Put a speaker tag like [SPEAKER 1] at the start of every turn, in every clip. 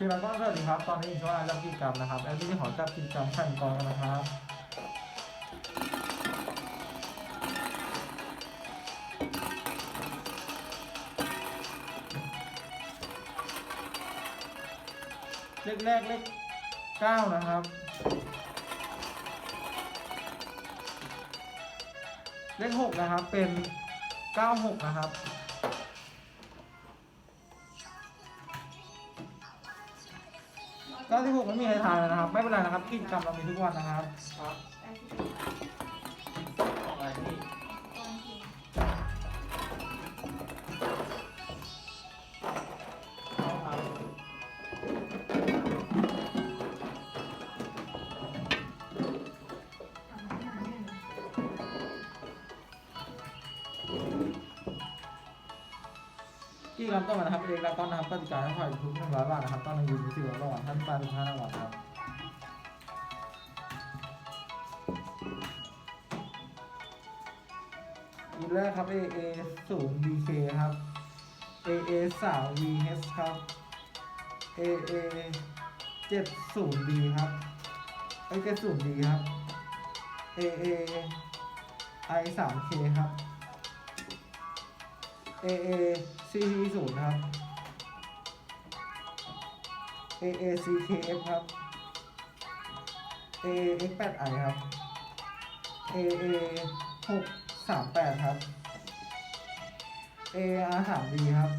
[SPEAKER 1] ทีมเราก็สวัสดีครับ ตอนนี้อยู่ช่วงรับกิจกรรมนะครับ แอดมินขอจับกิจกรรมแข่งกองกันนะครับเลขแรกเลขเก้านะครับ เลขหกนะครับเป็นเก้าหกนะครับ ก็ที่หกไม่มีใครทานเลยนะครับ ไม่เป็นไรนะครับ กิจกรรมเรามีทุกวันนะครับ
[SPEAKER 2] ครับ
[SPEAKER 1] กิจกรรมต่อมานะครับเป็นเอกลักษณ์ต้นนะครับกติกาให้ฝ่ายทุกหนึ่งร้อยบาทนะครับต้นหนึ่งยูนิสิบรางวัลท่านปลาถึงห้ารางวัลครับอีกแรกครับ AA ศูนย์ BK ครับ AA สาม VH ครับ AA เจ็ดศูนย์ B ครับไอเจ็ดศูนย์ B ครับ AA I สาม K ครับ AA CT ศูนย์ครับ AA CKF ครับ AX 8 I ครับ AA หกสามแปดครับ AR สาม D ครับ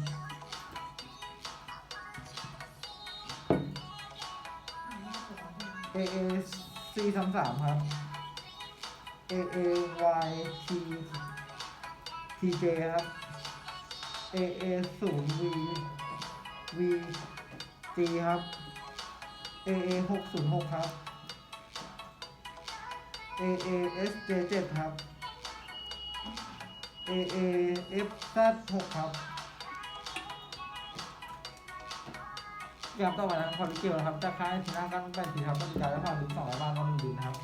[SPEAKER 1] AA C สามสามครับ AA Y T TJ ครับ AA ศูนย์ V V G ครับ AA หกศูนย์หกครับ AA S J เจ็ดครับ AA F Z หกครับเกมต่อไปนะครับพอลิเกลนะครับจะค้ายชนะกันแบ่งทีครับต้องมีการและผ่านถึงสองร้อยบาทต่อหนึ่งดินนะครับ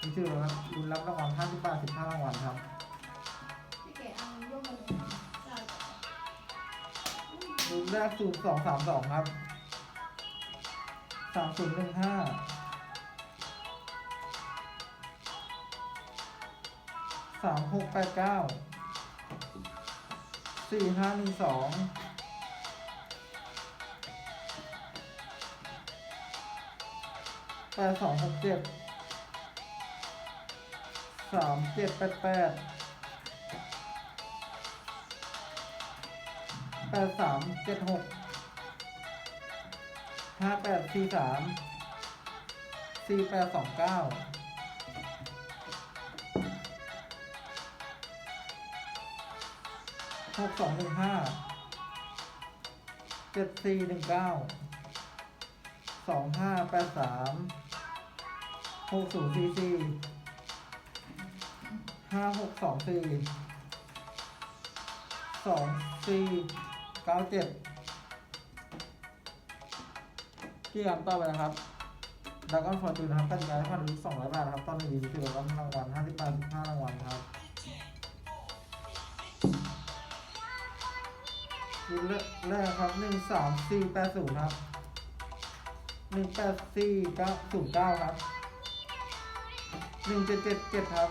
[SPEAKER 1] มีชื่อนะครับรุนรับรางวัลห้าสิบบาทสิบห้ารางวัลครับ
[SPEAKER 3] รู
[SPEAKER 1] ปแรกศูนย์สองสามสองครับสามศูนย์หนึ่งห้าสามหกแปดเก้าสี่ห้าหนึ่งสองแปดสองหกเจ็ดสามเจ็ดแปดแปด แปดสามเจ็ดหกห้าแปดสี่สามสี่แปดสองเก้าหกสองหนึ่งห้าเจ็ดสี่หนึ่งเก้าสองห้าแปดสามหกศูนย์สี่สี่ห้าหกสองสี่สองสี่ เก้าเจ็ดที่คำต่อไปนะครับดากอนฟอร์จูนนะครับกติกาให้ผ่านถึงสองร้อยบาทนะครับตอนนี้ดีที่สุดรับรางวัลห้าสิบบาทสิบห้ารางวัลครับรุ่นแรกครับหนึ่งสามสี่แปดศูนย์ครับหนึ่งแปดสี่เก้าศูนย์เก้าครับหนึ่งเจ็ดเจ็ดเจ็ดครับ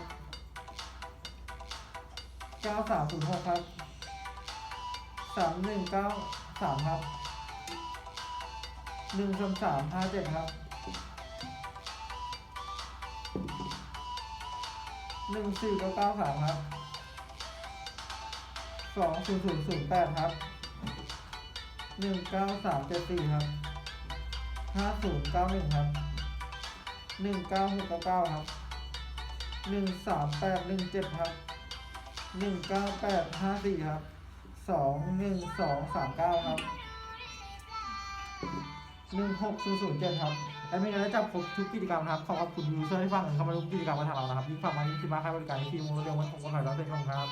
[SPEAKER 1] เก้าสามศูนย์หกครับ สามหนึ่งเก้าสามครับหนึ่งสามสามห้าเจ็ดครับหนึ่งสี่เก้าเก้าสามครับสองศูนย์ศูนย์ศูนย์แปดครับหนึ่งเก้าสามเจ็ดสี่ครับห้าศูนย์เก้าหนึ่งครับหนึ่งเก้าหกเก้าเก้าครับหนึ่งสามแปดหนึ่งเจ็ดครับหนึ่งเก้าแปดห้าสี่ครับ สองหนึ่งสองสามเก้าครับหนึ่งหกศูนย์ศูนย์เจ็ดครับและมีการจะจับครบทุกกิจกรรมครับขอขอบคุณยูเซอร์ที่ฟังเข้ามาร่วมกิจกรรมมาทางเรานะครับยิ่งฟังมายิ่งคิดมาให้บริการที่ทีมูลเร็วมันคงก็หน่อยร้อยเต็มครับ